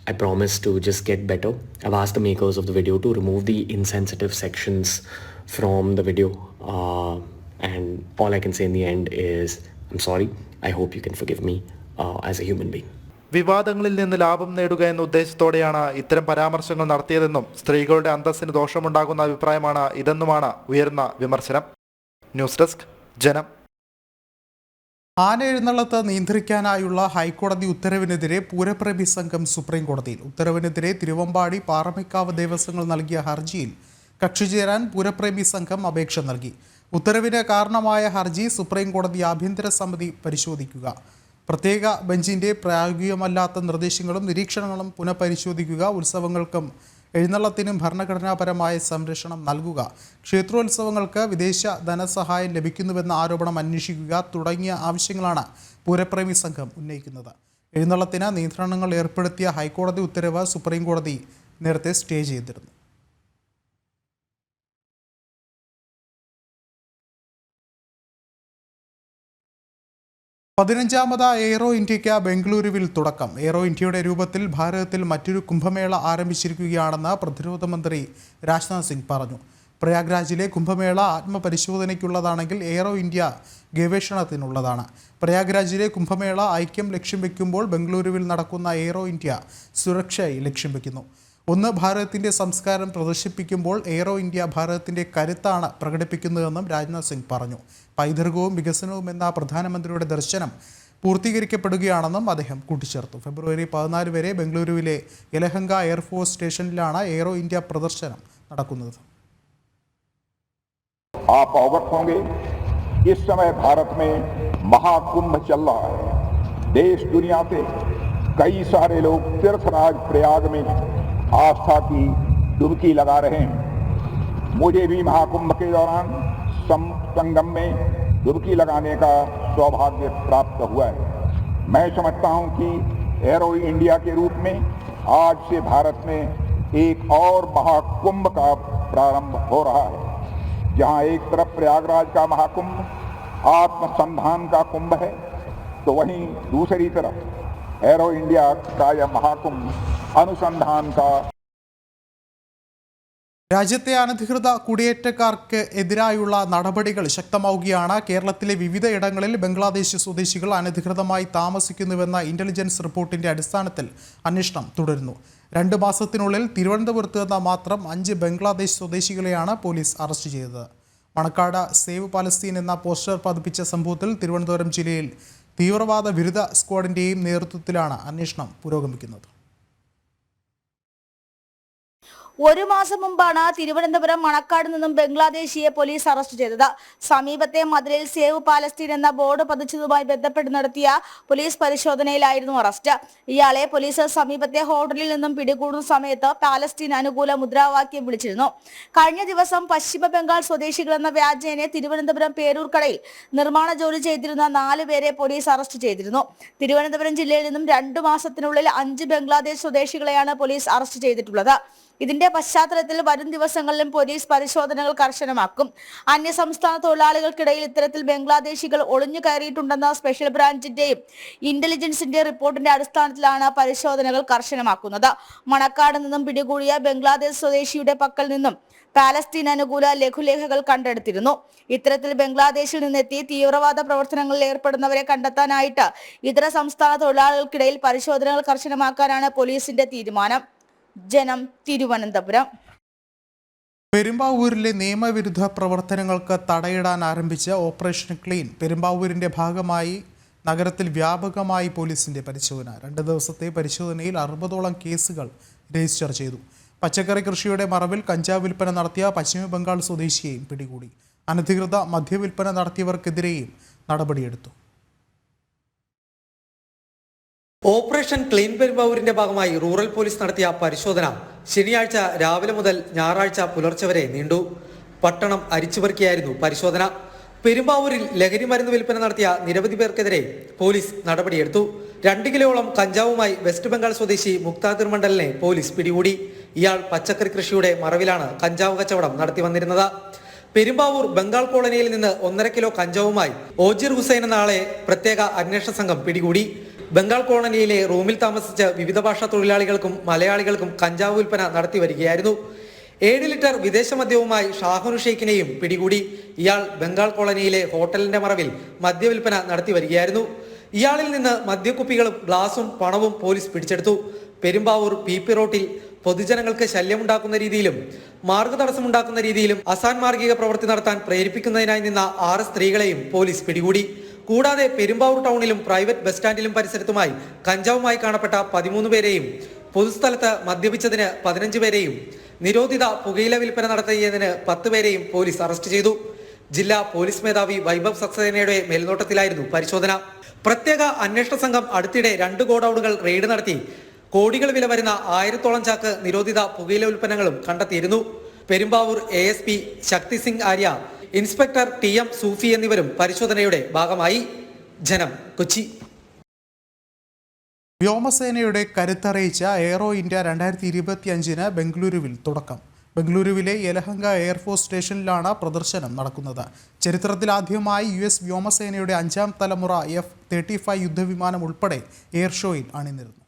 [SPEAKER 9] I promise to just get better. I've asked the makers of the video to remove the insensitive sections from the video. Uh, and all I can say in the end is, I'm sorry. I hope you can forgive me uh, a human being
[SPEAKER 7] വിവാദങ്ങളിൽ നിന്ന് ലാഭം നേടുക എന്ന ഉദ്ദേശത്തോടെയാണ് ഇത്തരം പരാമർശങ്ങൾ നടത്തിയതെന്നും സ്ത്രീകളുടെ അന്തസ്സിന് ദോഷമുണ്ടാകുന്ന അഭിപ്രായമാണ് ഇതെന്നുമാണ് ഉയർന്ന വിമർശനം. ന്യൂസ് ഡെസ്ക് ജനം.
[SPEAKER 1] ആന എഴുന്നള്ളത്ത് നിയന്ത്രിക്കാനായുള്ള ഹൈക്കോടതി ഉത്തരവിനെതിരെ പൂരപ്രഭി സംഘം സുപ്രീം കോടതിയിൽ. ഉത്തരവിനെതിരെ തിരുവമ്പാടി പാറമേക്കാവ് ദേവസ്വങ്ങൾ നൽകിയ ഹർജിയിൽ കക്ഷി ചേരാൻ പൂരപ്രേമി സംഘം അപേക്ഷ നൽകി. ഉത്തരവിന് കാരണമായ ഹർജി സുപ്രീം കോടതി ആഭ്യന്തര സമിതി പരിശോധിക്കുക. പ്രത്യേക ബെഞ്ചിന്റെ പ്രായോഗികമല്ലാത്ത നിർദ്ദേശങ്ങളും നിരീക്ഷണങ്ങളും പുനഃപരിശോധിക്കുക. ഉത്സവങ്ങൾക്കും എഴുന്നള്ളത്തിനും ഭരണഘടനാപരമായ സംരക്ഷണം നൽകുക. ക്ഷേത്രോത്സവങ്ങൾക്ക് വിദേശ ധനസഹായം ലഭിക്കുന്നുവെന്ന ആരോപണം അന്വേഷിക്കുക തുടങ്ങിയ ആവശ്യങ്ങളാണ് പൂരപ്രേമി സംഘം ഉന്നയിക്കുന്നത്. എഴുന്നള്ളത്തിന് നിയന്ത്രണങ്ങൾ ഏർപ്പെടുത്തിയ ഹൈക്കോടതി ഉത്തരവ് സുപ്രീം കോടതി നേരത്തെ സ്റ്റേ ചെയ്തിരുന്നു. പതിനഞ്ചാമത് എയ്റോ ഇന്ത്യയ്ക്ക് ബംഗളൂരുവിൽ തുടക്കം. എയ്റോ ഇന്ത്യയുടെ രൂപത്തിൽ ഭാരതത്തിൽ മറ്റൊരു കുംഭമേള ആരംഭിച്ചിരിക്കുകയാണെന്ന് പ്രതിരോധ മന്ത്രി രാജ്നാഥ് സിംഗ് പറഞ്ഞു. പ്രയാഗ്രാജിലെ കുംഭമേള ആത്മപരിശോധനയ്ക്കുള്ളതാണെങ്കിൽ എയ്റോ ഇന്ത്യ ഗവേഷണത്തിനുള്ളതാണ്. പ്രയാഗ്രാജിലെ കുംഭമേള ഐക്യം ലക്ഷ്യം വെക്കുമ്പോൾ ബംഗളൂരുവിൽ നടക്കുന്ന എയ്റോ ഇന്ത്യ സുരക്ഷയെ ലക്ഷ്യം വെക്കുന്നു. ഒന്ന് ഭാരതത്തിൻ്റെ സംസ്കാരം പ്രദർശിപ്പിക്കുമ്പോൾ എയ്റോ ഇന്ത്യ ഭാരതത്തിൻ്റെ കരുത്താണ് പ്രകടിപ്പിക്കുന്നതെന്നും രാജ്നാഥ് സിംഗ് പറഞ്ഞു പൈതൃകവും വികസനവും എന്ന പ്രധാനമന്ത്രിയുടെ ദർശനം പൂർത്തീകരിക്കപ്പെടുകയാണെന്നും അദ്ദേഹം കൂട്ടിച്ചേർത്തു ഫെബ്രുവരി പതിനാല് വരെ ബംഗളൂരുവിലെ യലഹങ്ക എയർഫോഴ്സ് സ്റ്റേഷനിലാണ് എയ്റോ ഇന്ത്യ പ്രദർശനം നടക്കുന്നത്
[SPEAKER 10] आप अवगत होंगे इस समय भारत में महाकुंभ चल रहा है देश दुनिया से कई सारे लोग तीर्थराज प्रयाग में आस्था की डुबकी लगा रहे हैं। मुझे भी महाकुंभ के दौरान संगम में डुबकी लगाने का सौभाग्य प्राप्त हुआ है। मैं समझता हूँ कि एरो इंडिया के रूप में आज से भारत में एक और महाकुंभ का प्रारंभ हो रहा है, जहाँ एक तरफ़ प्रयागराज का महाकुंभ, आत्मसंधान का कुंभ है तो वहीं दूसरी तरफ़ एरो इंडिया का यह महाकुंभ अनुसंधान का
[SPEAKER 1] രാജ്യത്തെ അനധികൃത കുടിയേറ്റക്കാർക്ക് എതിരായുള്ള നടപടികൾ ശക്തമാവുകയാണ് കേരളത്തിലെ വിവിധ ഇടങ്ങളിൽ ബംഗ്ലാദേശ് സ്വദേശികൾ അനധികൃതമായി താമസിക്കുന്നുവെന്ന ഇന്റലിജൻസ് റിപ്പോർട്ടിന്റെ അടിസ്ഥാനത്തിൽ അന്വേഷണം തുടരുന്നു രണ്ട് മാസത്തിനുള്ളിൽ തിരുവനന്തപുരത്ത് നിന്ന് മാത്രം അഞ്ച് ബംഗ്ലാദേശ് സ്വദേശികളെയാണ് പോലീസ് അറസ്റ്റ് ചെയ്തത് മണക്കാട് സേവ് പാലസ്തീൻ എന്ന പോസ്റ്റർ പതിപ്പിച്ച സംഭവത്തിൽ തിരുവനന്തപുരം ജില്ലയിൽ തീവ്രവാദ വിരുദ്ധ സ്ക്വാഡിന്റെയും നേതൃത്വത്തിലാണ് അന്വേഷണം പുരോഗമിക്കുന്നത്.
[SPEAKER 11] ഒരു മാസം മുമ്പാണ് തിരുവനന്തപുരം മണക്കാട് നിന്നും ബംഗ്ലാദേശിയെ പോലീസ് അറസ്റ്റ് ചെയ്തത്. സമീപത്തെ മധുരയിൽ സേവ് പാലസ്തീൻ എന്ന ബോർഡ് പതിച്ചതുമായി ബന്ധപ്പെട്ട് നടത്തിയ പോലീസ് പരിശോധനയിലായിരുന്നു അറസ്റ്റ്. ഇയാളെ പോലീസ് സമീപത്തെ ഹോട്ടലിൽ നിന്നും പിടികൂടുന്ന സമയത്ത് പാലസ്തീൻ അനുകൂല മുദ്രാവാക്യം വിളിച്ചിരുന്നു. കഴിഞ്ഞ ദിവസം പശ്ചിമ ബംഗാൾ സ്വദേശികൾ എന്ന വ്യാജേനെ തിരുവനന്തപുരം പേരൂർക്കടയിൽ നിർമ്മാണ ജോലി ചെയ്തിരുന്ന നാല് പേരെ പോലീസ് അറസ്റ്റ് ചെയ്തിരുന്നു. തിരുവനന്തപുരം ജില്ലയിൽ നിന്നും രണ്ടു മാസത്തിനുള്ളിൽ അഞ്ച് ബംഗ്ലാദേശ് സ്വദേശികളെയാണ് പോലീസ് അറസ്റ്റ് ചെയ്തിട്ടുള്ളത്. ഇതിന്റെ പശ്ചാത്തലത്തിൽ വരും ദിവസങ്ങളിലും പോലീസ് പരിശോധനകൾ കർശനമാക്കും. അന്യ സംസ്ഥാന തൊഴിലാളികൾക്കിടയിൽ ഇത്തരത്തിൽ ബംഗ്ലാദേശികൾ ഒളിഞ്ഞു കയറിയിട്ടുണ്ടെന്ന സ്പെഷ്യൽ ബ്രാഞ്ചിന്റെയും ഇന്റലിജൻസിന്റെ റിപ്പോർട്ടിന്റെ അടിസ്ഥാനത്തിലാണ് പരിശോധനകൾ കർശനമാക്കുന്നത്. മണക്കാട് നിന്നും പിടികൂടിയ ബംഗ്ലാദേശ് സ്വദേശിയുടെ പക്കൽ നിന്നും പാലസ്തീൻ അനുകൂല ലഘുലേഖകൾ കണ്ടെടുത്തിരുന്നു. ഇത്തരത്തിൽ ബംഗ്ലാദേശിൽ നിന്നെത്തി തീവ്രവാദ പ്രവർത്തനങ്ങളിൽ ഏർപ്പെടുന്നവരെ കണ്ടെത്താനായിട്ട് ഇതര സംസ്ഥാന തൊഴിലാളികൾക്കിടയിൽ പരിശോധനകൾ കർശനമാക്കാനാണ് പോലീസിന്റെ തീരുമാനം. ജനം തിരുവനന്തപുരം.
[SPEAKER 1] പെരുമ്പാവൂരിലെ നിയമവിരുദ്ധ പ്രവർത്തനങ്ങൾക്ക് തടയിടാൻ ആരംഭിച്ച ഓപ്പറേഷൻ ക്ലീൻ പെരുമ്പാവൂരിന്റെ ഭാഗമായി നഗരത്തിൽ വ്യാപകമായി പോലീസിന്റെ പരിശോധന. രണ്ട് ദിവസത്തെ പരിശോധനയിൽ അറുപതോളം കേസുകൾ രജിസ്റ്റർ ചെയ്തു. പച്ചക്കറി കൃഷിയുടെ മറവിൽ കഞ്ചാവ് വിൽപ്പന നടത്തിയ പശ്ചിമ ബംഗാൾ സ്വദേശിയെയും പിടികൂടി. അനധികൃത മദ്യവിൽപ്പന നടത്തിയവർക്കെതിരെയും നടപടിയെടുത്തു.
[SPEAKER 12] ഓപ്പറേഷൻ ക്ലീൻ പെരുമ്പാവൂരിന്റെ ഭാഗമായി റൂറൽ പോലീസ് നടത്തിയ പരിശോധന ശനിയാഴ്ച രാവിലെ മുതൽ ഞായറാഴ്ച പുലർച്ചെ വരെ നീണ്ടു. പട്ടണം അരിച്ചുപെറുക്കിയായിരുന്നു പരിശോധന. പെരുമ്പാവൂരിൽ ലഹരി മരുന്ന് വിൽപ്പന നടത്തിയ നിരവധി പേർക്കെതിരെ പോലീസ് നടപടിയെടുത്തു. രണ്ട് കിലോളം കഞ്ചാവുമായി വെസ്റ്റ് ബംഗാൾ സ്വദേശി മുക്താദിർ മണ്ഡലിനെ പോലീസ് പിടികൂടി. ഇയാൾ പച്ചക്കറി കൃഷിയുടെ മറവിലാണ് കഞ്ചാവ് കച്ചവടം നടത്തി വന്നിരുന്നത്. പെരുമ്പാവൂർ ബംഗാൾ കോളനിയിൽ നിന്ന് ഒന്നര കിലോ കഞ്ചാവുമായി ഓജിർ ഹുസൈൻ എന്ന ആളെ പ്രത്യേക അന്വേഷണ സംഘം പിടികൂടി. ബംഗാൾ കോളനിയിലെ റൂമിൽ താമസിച്ച വിവിധ ഭാഷാ തൊഴിലാളികൾക്കും മലയാളികൾക്കും കഞ്ചാവ് വിൽപ്പന നടത്തി വരികയായിരുന്നു. ഏഴ് ലിറ്റർ വിദേശ മദ്യവുമായി ഷാഹുനു ഷെയ്ഖിനെയും പിടികൂടി. ഇയാൾ ബംഗാൾ കോളനിയിലെ ഹോട്ടലിന്റെ മറവിൽ മദ്യവിൽപ്പന നടത്തി വരികയായിരുന്നു. ഇയാളിൽ നിന്ന് മദ്യക്കുപ്പികളും ഗ്ലാസും പണവും പോലീസ് പിടിച്ചെടുത്തു. പെരുമ്പാവൂർ പി പി റോട്ടിൽ പൊതുജനങ്ങൾക്ക് ശല്യമുണ്ടാക്കുന്ന രീതിയിലും മാർഗതടസ്സമുണ്ടാക്കുന്ന രീതിയിലും അസാൻ മാർഗിക പ്രവൃത്തി നടത്താൻ പ്രേരിപ്പിക്കുന്നതിനായി നിന്ന ആറ് സ്ത്രീകളെയും പോലീസ് പിടികൂടി. കൂടാതെ പെരുമ്പാവൂർ ടൗണിലും പ്രൈവറ്റ് ബസ് സ്റ്റാൻഡിലും പരിസരത്തുമായി കഞ്ചാവുമായി കാണപ്പെട്ട പതിമൂന്ന് പേരെയും പൊതുസ്ഥലത്ത് മദ്യപിച്ചതിന് പതിനഞ്ച് പേരെയും നിരോധിത പുകയില വിൽപ്പന നടത്തിയതിന് പത്ത് പേരെയും പോലീസ് അറസ്റ്റ് ചെയ്തു. ജില്ലാ പോലീസ് മേധാവി വൈഭവ് സക്സേനയുടെ മേൽനോട്ടത്തിലായിരുന്നു പരിശോധന. പ്രത്യേക അന്വേഷണ സംഘം അടുത്തിടെ രണ്ട് ഗോഡൌണുകൾ റെയ്ഡ് നടത്തി. കോടികൾ വില വരുന്ന ആയിരത്തോളം ചാക്ക് നിരോധിത പുകയില ഉൽപ്പന്നങ്ങളും കണ്ടെത്തിയിരുന്നു. Perumbavoor A S P Shakti Singh Arya inspector T M Sufi എന്നിവരും പരിശോധനയുടെ ഭാഗമായി. ജനം കൊച്ചി.
[SPEAKER 1] വ്യോമസേനയുടെ കരുത്തറിയിച്ച എയറോ ഇന്ത്യ രണ്ടായിരത്തി ഇരുപത്തി അഞ്ചിന് ബംഗളൂരുവിൽ തുടക്കം. ബംഗളൂരുവിലെ യലഹങ്ക എയർഫോഴ്സ് സ്റ്റേഷനിലാണ് പ്രദർശനം നടക്കുന്നത്. ചരിത്രത്തിലാദ്യമായി യു എസ് വ്യോമസേനയുടെ അഞ്ചാം തലമുറ എഫ് തേർട്ടി ഫൈവ് യുദ്ധവിമാനം ഉൾപ്പെടെ എയർ ഷോയിൽ അണിനിരുന്നു.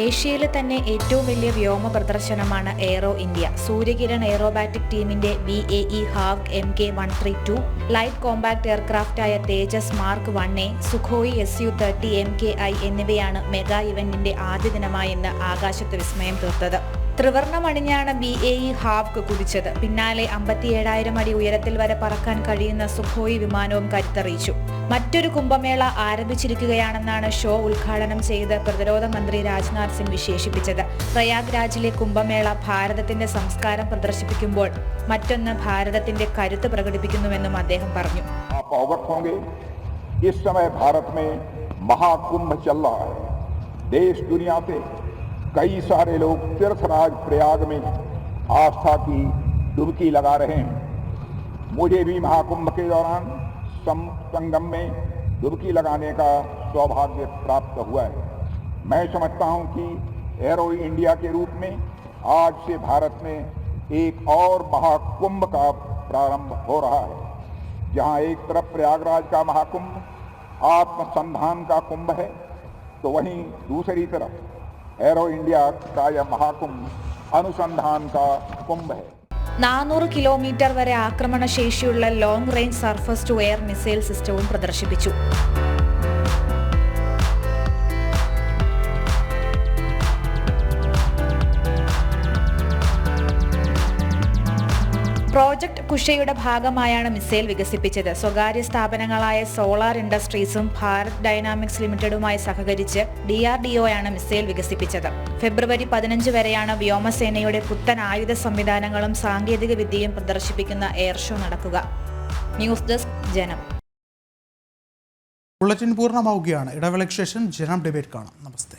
[SPEAKER 5] ഏഷ്യയിലെ തന്നെ ഏറ്റവും വലിയ വ്യോമ പ്രദർശനമാണ് എയ്റോ ഇന്ത്യ സൂര്യകിരൺ എയ്റോബാറ്റിക് ടീമിന്റെ B A E Hawk M K one three two light compact എയർക്രാഫ്റ്റായ Tejas mark one A Sukhoi S U thirty M K I എന്നിവയാണ് മെഗാ ഇവന്റിന്റെ ആദ്യ ദിനമായെന്ന് ആകാശത്ത് വിസ്മയം തീർത്തത്. ത്രിവർണമണിഞ്ഞാണ് ബി എ ഇ ഹാവ്ക്ക് കുതിച്ചത് പിന്നാലെ അമ്പത്തിയേഴായിരം അടി ഉയരത്തിൽ വരെ പറക്കാൻ കഴിയുന്ന സുഖോയി വിമാനവും കരുത്തറിയിച്ചു മറ്റൊരു കുംഭമേള ആരംഭിച്ചിരിക്കുകയാണെന്നാണ് ഷോ ഉദ്ഘാടനം ചെയ്ത് പ്രതിരോധ മന്ത്രി രാജ്നാഥ് സിംഗ് വിശേഷിപ്പിച്ചത് പ്രയാഗ്രാജിലെ കുംഭമേള ഭാരതത്തിന്റെ സംസ്കാരം പ്രദർശിപ്പിക്കുമ്പോൾ മറ്റൊന്ന് ഭാരതത്തിന്റെ കരുത്ത് പ്രകടിപ്പിക്കുന്നുവെന്നും അദ്ദേഹം പറഞ്ഞു
[SPEAKER 10] आप अवगत होंगे इस समय भारत में महाकुंभ चल रहा है देश दुनिया से कई सारे लोग तीर्थराज प्रयाग में आस्था की डुबकी लगा रहे हैं। मुझे भी महाकुंभ के दौरान संगम में डुबकी लगाने का सौभाग्य प्राप्त हुआ है। मैं समझता हूँ कि एरो इंडिया के रूप में आज से भारत में एक और महाकुंभ का प्रारंभ हो रहा है, जहाँ एक तरफ़ प्रयागराज का महाकुंभ, आत्मसंधान का कुंभ है तो वहीं दूसरी तरफ़ एरो इंडिया का यह महाकुंभ अनुसंधान का कुंभ है
[SPEAKER 5] നാനൂറ് കിലോമീറ്റർ വരെ ആക്രമണശേഷിയുള്ള long range surface to air missile സിസ്റ്റവും പ്രദർശിപ്പിച്ചു പ്രോജക്ട് കുഷയുടെ ഭാഗമായാണ് മിസൈൽ വികസിപ്പിച്ചത്. സ്വകാര്യ സ്ഥാപനങ്ങളായ സോളാർ ഇൻഡസ്ട്രീസും ഭാരത് ഡൈനാമിക്സ് ലിമിറ്റഡുമായി സഹകരിച്ച് ഡി ആർ ഡി ഒയാണ് മിസൈൽ വികസിപ്പിച്ചത്. ഫെബ്രുവരി പതിനഞ്ച് വരെയാണ് വ്യോമസേനയുടെ പുത്തൻ ആയുധ സംവിധാനങ്ങളും സാങ്കേതിക വിദ്യയും പ്രദർശിപ്പിക്കുന്ന എയർ ഷോ നടക്കുക. News desk Janam.
[SPEAKER 1] ബുള്ളറ്റിൻ പൂർണമാവുകയാണ്. ഇടവേളയ്ക്ക് ശേഷം ജനം ഡിബേറ്റ് കാണാം. നമസ്തേ.